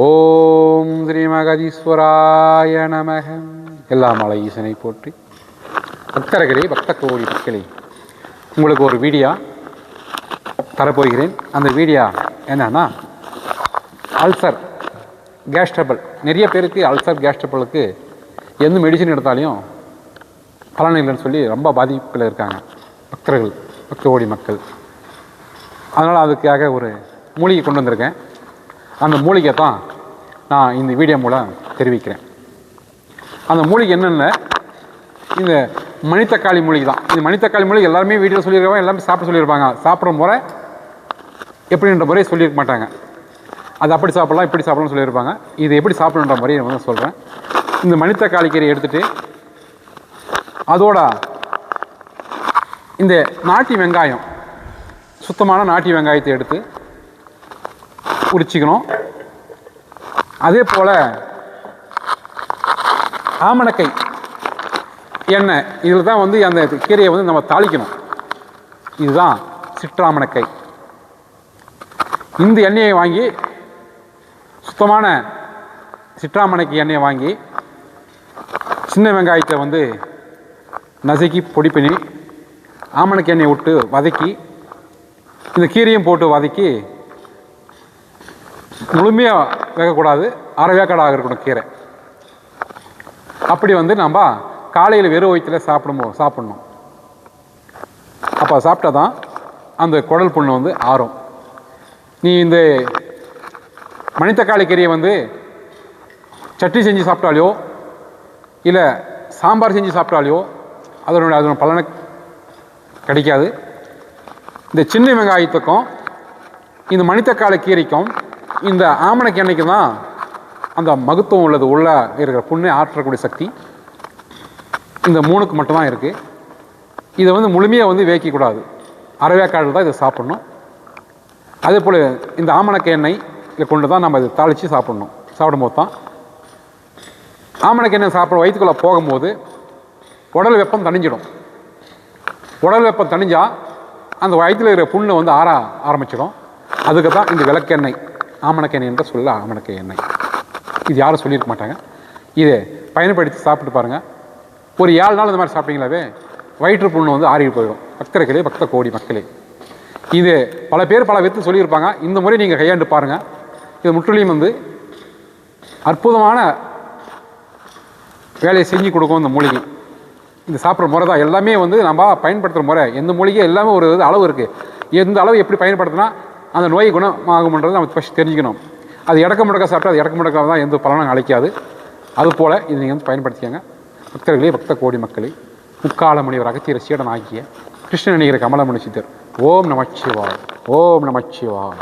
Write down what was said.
ஓம் ஸ்ரீ மகதீஸ்வராய நமக. எல்லா மலை ஈசனை போற்றி. பக்தர்களே பக்த கோடி மக்களே உங்களுக்கு ஒரு வீடியோ தரப்போகிறேன். அந்த வீடியோ என்னன்னா அல்சர் கேஸ் ட்ரபிள் நிறைய பேருக்கு அல்சர் கேஸ் ட்ரபிளுக்கு எந்த மெடிசன் எடுத்தாலையும் பலன் இல்லைன்னு சொல்லி ரொம்ப பாதிப்பில் இருக்காங்க பக்தர்கள் பக்த கோடி மக்கள். அதனால் அதுக்காக ஒரு மூலிகை கொண்டு வந்திருக்கேன். அந்த மூலிகை தான் நான் இந்த வீடியோ மூலம் தெரிவிக்கிறேன். அந்த மூலிகை என்னென்ன? இந்த மணித்தக்காளி மூலிகை தான். இந்த மணித்தக்காளி மூலிகை எல்லாருமே வீட்டில் சொல்லியிருக்காங்க எல்லாமே சாப்பிட சொல்லியிருப்பாங்க சாப்பிட்ற முறை எப்படின்ற முறையை சொல்லியிருக்க மாட்டாங்க. அது அப்படி சாப்பிட்லாம் இப்படி சாப்பிடலாம்னு சொல்லியிருப்பாங்க இது எப்படி சாப்பிடணுன்ற முறையை நான் வந்து சொல்கிறேன் இந்த மணித்தக்காளி கீரை எடுத்துகிட்டு அதோட இந்த நாட்டி வெங்காயம் சுத்தமான நாட்டி வெங்காயத்தை எடுத்து உரிச்சிக்கணும் அதே போல் ஆமணக்கை எண்ணெய் இதில் தான் வந்து அந்த கீரையை வந்து நம்ம தாளிக்கணும். இதுதான் சிற்றாமணக்கை. இந்த எண்ணெயை வாங்கி சுத்தமான சிற்றாமணக்கை எண்ணெயை வாங்கி சின்ன வெங்காயத்தை வந்து நசுக்கி பொடி பண்ணி ஆமணக்கு எண்ணெயை விட்டு வதக்கி இந்த கீரையும் போட்டு வதக்கி முழுமையாக வேகக்கூடாது. அரை வேக்காடாக இருக்கணும் கீரை. அப்படி வந்து நம்ம காலையில் வெறும் வயிற்றில் சாப்பிடும்போது சாப்பிட்ணும். அப்போ சாப்பிட்டா தான் அந்த குடல் புண்ணு வந்து ஆறும். நீ இந்த மணித்தக்காளி கீரையை வந்து சட்னி செஞ்சு சாப்பிட்டாலையோ இல்லை சாம்பார் செஞ்சு சாப்பிட்டாலையோ அதனுடைய அதனுடைய பலனை கிடைக்காது. இந்த சின்ன வெங்காயத்துக்கும் இந்த மணித்தக்காளி கீரைக்கும் இந்த ஆமணக்கு எண்ணெய்க்கு தான் அந்த மகத்துவம் உள்ளது உள்ள இருக்கிற புண்ணை ஆற்றக்கூடிய சக்தி இந்த மூணுக்கு மட்டும்தான் இருக்குது இதை வந்து முழுமையாக வந்து வேக்கக்கூடாது அரைவேக்காடு தான் இதை சாப்பிட்ணும். அதே போல் இந்த ஆமணக்க எண்ணெய் இதை கொண்டு தான் நம்ம இதை தாளித்து சாப்பிட்ணும். சாப்பிடும்போது தான் ஆமணக்க எண்ணெய் சாப்பிட வயிற்றுக்குள்ளே போகும்போது உடல் வெப்பம் தணிஞ்சிடும். உடல் வெப்பம் தணிஞ்சால் அந்த வயிற்றில் இருக்கிற புண்ணு வந்து ஆற ஆரம்பிச்சிடும். அதுக்கு தான் இந்த விளக்கெண்ணெய். ஆமணக்கெண்ணெய் என்ற சொல்ல ஆமணக்க எண்ணெய் இது யாரும் சொல்லியிருக்க மாட்டாங்க. இதை பயன்படுத்தி சாப்பிட்டு பாருங்கள் ஒரு ஏழு நாள் இந்த மாதிரி சாப்பிட்டீங்களாவே வயிற்று புண்ணு வந்து ஆறி போயிடும். பக்தர்களே பக்த கோடி மக்களே. இது பல பேர் பல வித்து சொல்லியிருப்பாங்க. இந்த முறை நீங்கள் கையாண்டு பாருங்கள் இது முற்றிலையும் வந்து அற்புதமான வேலையை செஞ்சு கொடுக்கும் இந்த மூலிகை. இந்த சாப்பிட்ற முறை தான். எல்லாமே வந்து நம்ம பயன்படுத்துகிற முறை. எந்த மூலிகை எல்லாமே ஒரு இது அளவு இருக்குது எந்த அளவு எப்படி பயன்படுத்தினா அந்த நோய் குணமாகும்ன்றது நம்ம ஃபஸ்ட் தெரிஞ்சுக்கணும். அது இடக்க முடக்க சாப்பிட்டா அது இடக்க முடக்க தான் எந்த பலனும் அழைக்காது அதுபோல் இது நீங்கள் வந்து பயன்படுத்திக்கங்க. பக்தர்களே பக்த கோடி மக்களே முக்கால முனிவர் அகத்திய சீடன் ஆகிய கிருஷ்ணன் நினைக்கிற கமலமுனி சித்தர் ஓம் நமச்சிவாய் ஓம் நமச்சிவாய்.